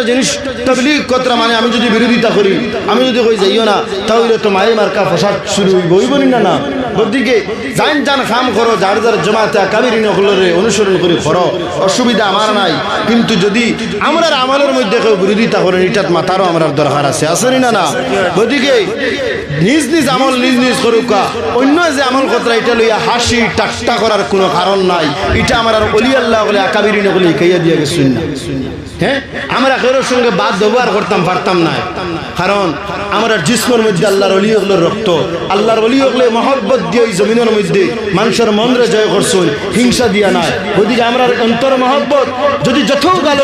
একটা জিনিস তবলিগ কতরা মানে আমি যদি বিরোধিতা করি, আমি যদি কই যাইও না, তাহলে তো মায়ে মার্কা ফসাদ শুরু হইব না না। গতিকে জান জান খাম করো, যার যার জমাতে কাবির নকলরে অনুসরণ করে করো। অসুবিধা আমার নাই। কিন্তু যদি আমরা আমলের মধ্যে কেউ বিরোধিতা করেন এটাত মাথারও আমার দরকার আছে। আসেনি না না গতিকে নিজ নিজ আমল নিজ নিজ করুকা অন্য যে আমল কথা এটা লইয়া হাসি টাকটা করার কোনো কারণ নাই। এটা আমার আর অলি আল্লাহ বলে আকাবিরি নকলে খাইয়া দিয়ে গেছেন না? হ্যাঁ? আমরা কেউর সঙ্গে বাদ ব্যবহার করতাম, পারতাম না। কারণ, আমরা জিসমর মধ্যে আল্লাহর অলি হকলের রক্ত। আল্লাহর অলি হকলে মহব্বত দিয়ে এই জমিনের মধ্যে মানুষের মন্দ্রে জয় করছেন, হিংসা দিয়া নাই। ওদিকে আমরা অন্তর মহব্বত, যদি যত গেল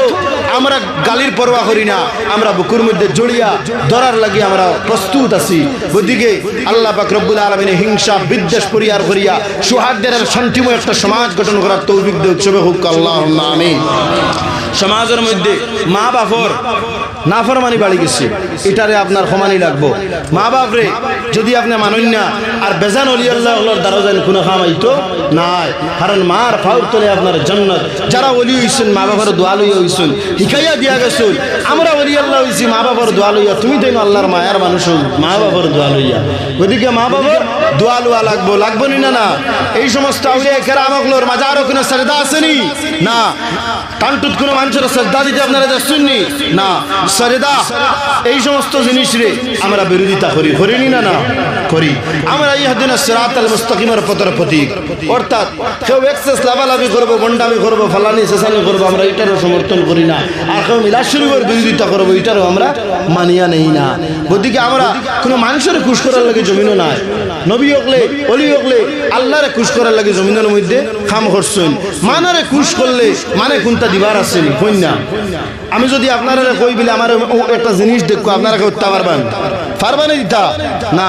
আমরা গালির পরোয়া করি না, আমরা বুকুর মধ্যে জড়িয়া ধরার লাগি আমরা প্রস্তুত আছি। ওদিকে আল্লাহ পাক রব্বুল আলমিনে হিংসা, বিদ্বেষ পরিহার করিয়া সুহাগদের শান্তিময় একটা সমাজ গঠন করার তৌফিক দিয়ে উৎসবে হুক আল্লাহ আমিন। সমাজের মধ্যে মা বাপর নাফরমানি বাড়ি গেছে। এটারে আপনার সমানি লাগবো। মা বাপরে, যদি আপনি মানুন না, আর বেজান অলি আল্লাহ দ্বারা যেন কোনো খামাইতো নাই। কারণ মার ফাউর তোলে আপনার জন্নত। যারা অলি হইছেন, মা বাবার দোয়া লইয়া হইছেন শিখাইয়া দিয়া গেছেন, আমরা অলি আল্লাহ হইছি, মা বাবার দোয়া লইয়া, তুমি তো আল্লাহর মায়ার মানুষ মা বাবার দোয়া লইয়া। ওদিকে মা বাবার দোয়া লোয়া লাগবো লাগবো না না? এই সমস্ত আউলিয়া কেরামকলোর মাজারও কোনো শ্রদ্ধা আসেনি না? কান্টুত কোনো এই সমস্ত জিনিস রে আমরা বিরোধিতা করি, করিনি না না, করি। আমরা প্রতীক। অর্থাৎ কেউ করব করব করব, আমরা সমর্থন করি না। বিরোধিতা করব আমরা মানিয়া নেই না। গতিকে আমরা কোনো মানুষের খুশ করার লাগে জমিনও নাই। নবী হকলে অলি হকলে আল্লাহরে খুশ করার লাগে জমিনের মধ্যে খাম করছেন মানারে খুশ করলে মানে কোনটা দিবার আছে কন্যা আমি যদি আপনারা কই বিলে আমার একটা জিনিস দেখো আপনারা করতে পারবেন? পারবেন দিতা। না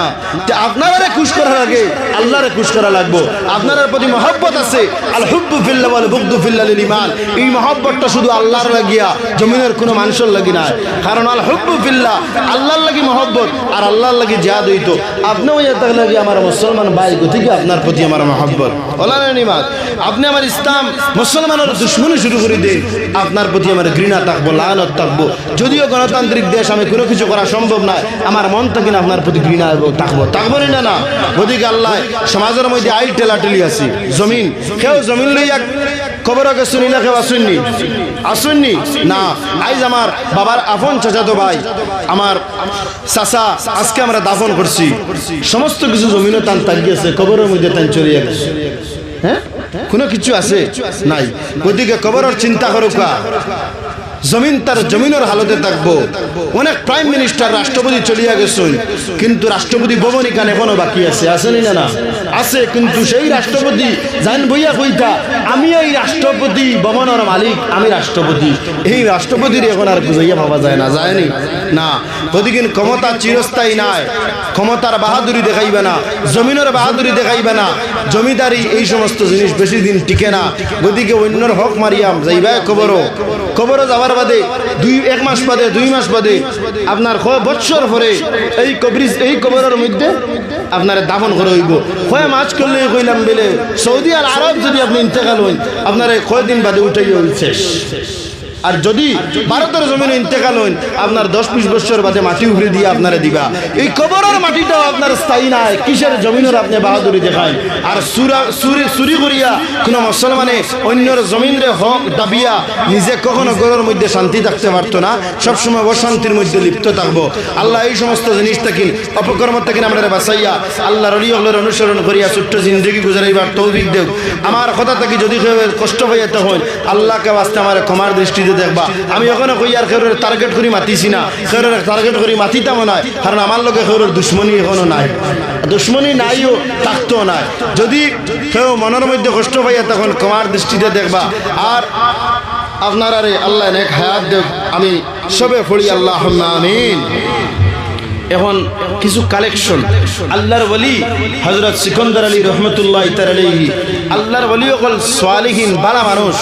আপনারা খুশ করার আগে আল্লাহরে খুশ করা লাগবো। আপনার প্রতি মহব্বত আছে। আল হুব্বু ফিল্লা বলে বুকদু ফিল্লা লিল ইমান এই মহব্বতটা শুধু আল্লাহর লাগিয়া জমিনের কোনো মানুষের লাগি না কারণ আল হুব্বু ফিল্লা আল্লাহর লাগি মহব্বত আর আল্লাহর লাগি জিয়াদ হইতো। আপনিও এটা লাগি আমার মুসলমান ভাই গতিকে আপনার প্রতি আমার মহব্বত। ওলা নিমাত আপনি আমার ইসলাম মুসলমানের দুশ্মনী শুরু করে দিন। আপনার প্রতি আমার ঘৃণা থাকব লালত থাকব। যদিও গণতান্ত্রিক দেশ আমি কোনো কিছু করা সম্ভব নয় আমার মন থেকে না আপনার প্রতি ঘৃণা এবং থাকব থাকব না না। ওদিকে আল্লাহ সমাজের মধ্যে আই টেলাটেলি আছি। জমিন। কেউ জমিন লইয়া খবর আগে শুনি না, কেউ আসুননি আসুননি না? আইজ আমার বাবার আফন চাচাতো ভাই, আমার চাচা, আজকে আমরা দাফন করছি। সমস্ত কিছু জমিনও তান তাকিয়েছে কবরের মধ্যে তান চলিয়ে গেছে। হ্যাঁ? কোনো কিছু আছে? নাই। গতিকে কবরের চিন্তা করুকা জমিন তার জমিনের হালতে থাকব। অনেক প্রাইম মিনিস্টার রাষ্ট্রপতি চলিয়া গেছেন। কিন্তু রাষ্ট্রপতি ভবন এখানে এখনও বাকি আছে। আসেনি না না আছে কিন্তু সেই রাষ্ট্রপতি জান বইয়া কইতা আমি এই রাষ্ট্রপতি ভবনের মালিক আমি রাষ্ট্রপতি। এই রাষ্ট্রপতির এখন আর বুঝাইয়া ভাবা যায় না যায়নি না? প্রতিদিন ক্ষমতা চিরস্থায়ী নাই। ক্ষমতার বাহাদুরি দেখাইবে না। জমিনের বাহাদুরি দেখাইবে না। জমিদারি এই সমস্ত জিনিস বেশি দিন টিকে না। গতিকে অন্যর হক মারিয়াম যাইবা কবরও। কবরও যাওয়ার বাদে, দুই, এক মাস বাদে, দুই মাস বাদে, আপনার কয় বৎসর পরে এই কবরিজ, এই কবরের মধ্যে আপনার দাফন করে হইব। কয় মাছ করলে কইলাম বেলে, সৌদি আর আরব যদি আপনি ইন্তেকাল হইন, আপনার কয়দিন বাদে উঠাই শেষ আর যদি ভারতের জমিনে ইন্তেকাল হইন, আপনার দশ বিশ বছর বাদে মাটি উভরে দিয়ে আপনারা দিবা। এই কবরের মাটিটাও আপনার স্থায়ী নাই, কিসের জমিনের আপনি বাহাদুরি দেখায় আর সুরা সুরি চুরি করিয়া কোনো মুসলমানে অন্যর জমিনরে হক দাবিয়া নিজে কখনো গরের মধ্যে শান্তি থাকতে পারতো না, সবসময় অশান্তির মধ্যে লিপ্ত থাকব। আল্লাহ এই সমস্ত জিনিস থাকি অপকর্ম থাকি আমরা বাসাইয়া আল্লাহ রলি হলের অনুসরণ করিয়া ছোট্ট জিন্দগি গুজারাইবার তৌফিক দেব আমার কথা থাকি যদি কষ্ট হইয়া তখন আল্লাহকে বাস্তে আমার ক্ষমার দৃষ্টিতে দেখবা। আমি ওখানে কই আর কেউ টার্গেট করি মাতিছি না। কেউ টার্গেট করি মাতিতামও নাই। কারণ আমার লোকে কেউ দুশ্মনী এখনও নাই। দুশ্মনী নাইও থাকতেও নাই। যদি কেউ মনের মধ্যে কষ্ট পাইয়া তখন ক্ষমার দৃষ্টিতে দেখবা। আর আপনার আরে আল্লাহ নেক হায়াত দেব আমি সবে ফড়ি আল্লাহ আমিন। এখন কিছু কালেকশন আল্লাহর বলি হজরত সিকন্দর আলী রহমতুল্লাহ ইতার আলী আল্লাহর বলি অকল সোয়ালিহীন বালা মানুষ।